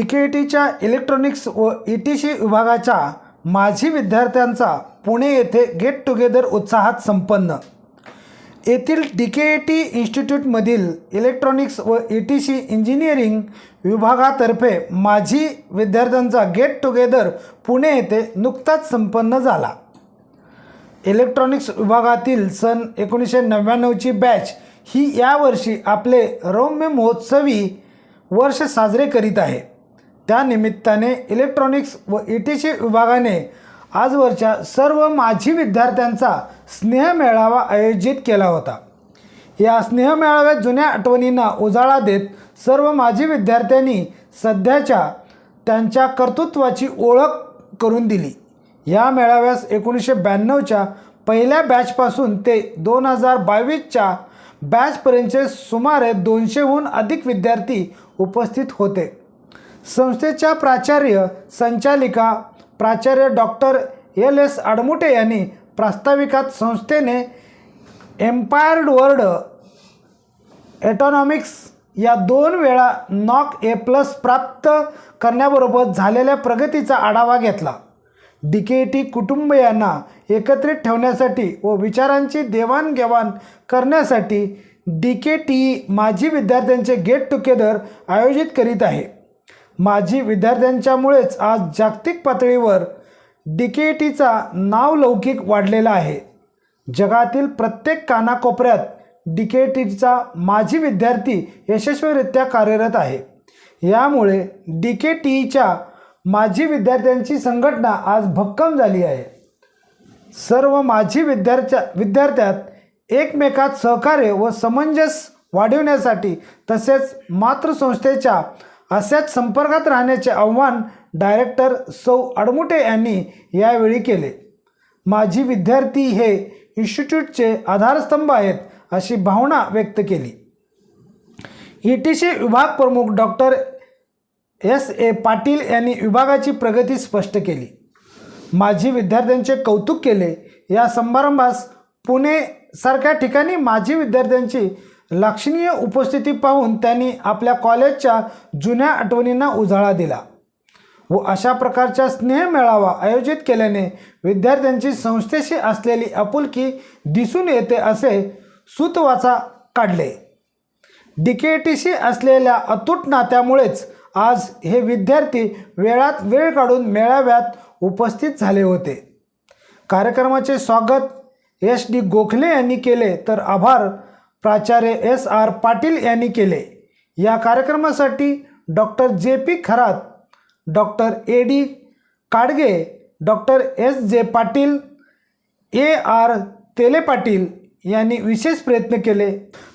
D के टीच्या electronics व E T C विभागाच्या माजी विद्यार्थ्यांचा पुणे येथे गेट टुगेदर उत्साहात संपन्न. येथील डी के ए टी इन्स्टिट्यूटमधील इलेक्ट्रॉनिक्स व ई टी सी इंजिनिअरिंग विभागातर्फे माझी विद्यार्थ्यांचा गेट टुगेदर पुणे येथे नुकताच संपन्न झाला. इलेक्ट्रॉनिक्स विभागातील सन एकोणीसशे नव्याण्णवची बॅच ही यावर्षी आपले रौम्य महोत्सवी वर्ष साजरे करीत आहे. त्यानिमित्ताने इलेक्ट्रॉनिक्स व ई टी सी विभागाने आजवरच्या सर्व माजी विद्यार्थ्यांचा स्नेहमेळावा आयोजित केला होता. या स्नेहमेळाव्यात जुन्या आठवणींना उजाळा देत सर्व माजी विद्यार्थ्यांनी सध्याच्या त्यांच्या कर्तृत्वाची ओळख करून दिली. या मेळाव्यास एकोणीसशे ब्याण्णवच्या पहिल्या बॅचपासून ते दोन हजार बावीसच्या बॅचपर्यंतचे सुमारे दोनशेहून अधिक विद्यार्थी उपस्थित होते. संस्थेच्या प्राचार्य संचालिका प्राचार्य डॉक्टर एल एस आडमुटे यांनी प्रास्ताविकात संस्थेने एम्पायर्ड वर्ल्ड एटॉनॉमिक्स या दोन वेळा नॉक ए प्लस प्राप्त करण्याबरोबर झालेल्या प्रगतीचा आढावा घेतला. डी के टी कुटुंबियांना एकत्रित ठेवण्यासाठी व विचारांची देवाणघेवाण करण्यासाठी डी के टी माजी विद्यार्थ्यांचे गेट टुगेदर आयोजित करीत आहे. माझी विद्यार्थ्यांच्यामुळेच आज जागतिक पातळीवर डी के टीचा नावलौकिक वाढलेला आहे. जगातील प्रत्येक कानाकोपऱ्यात डी के टीचा माझी विद्यार्थी यशस्वीरित्या कार्यरत आहे. यामुळे डी के टीच्या माझी विद्यार्थ्यांची संघटना आज भक्कम झाली आहे. सर्व माझी विद्यार्थ्या विद्यार्थ्यात एकमेकात सहकार्य व समंजस वाढविण्यासाठी तसेच मातृसंस्थेच्या अशाच संपर्कात राहण्याचे आव्हान डायरेक्टर सौ अडमुटे यांनी यावेळी केले. माझी विद्यार्थी हे इन्स्टिट्यूटचे आधारस्तंभ आहेत अशी भावना व्यक्त केली. ई टी सी विभाग प्रमुख डॉक्टर एस ए पाटील यांनी विभागाची प्रगती स्पष्ट केली. माजी विद्यार्थ्यांचे कौतुक केले. या समारंभास पुणे सारख्या ठिकाणी माजी विद्यार्थ्यांची लक्षणीय उपस्थिती पाहून त्यांनी आपल्या कॉलेजच्या जुन्या आठवणींना उजाळा दिला व अशा प्रकारच्या स्नेह मेळावा आयोजित केल्याने विद्यार्थ्यांची संस्थेशी असलेली आपुलकी दिसून येते असे सुतवाचा काढले. डी के टीशी असलेल्या अतूट नात्यामुळेच आज हे विद्यार्थी वेळात वेळ काढून मेळाव्यात उपस्थित झाले होते. कार्यक्रमाचे स्वागत एस डी गोखले यांनी केले तर आभार. प्राचार्य एस आर पाटील यांनी केले. या कार्यक्रमासाठी doctor J P Kharat doctor A D Kadge doctor S J Patil A R तेले पाटील यांनी विशेष प्रयत्न केले.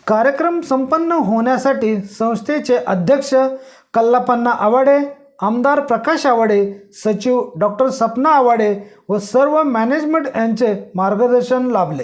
कार्यक्रम संपन्न होण्यासाठी संस्थेचे अध्यक्ष कल्लापन्ना आवाडे आमदार प्रकाश आवाडे सचिव डॉक्टर सपना आवाडे व सर्व मॅनेजमेंट यांचे मार्गदर्शन लाभले.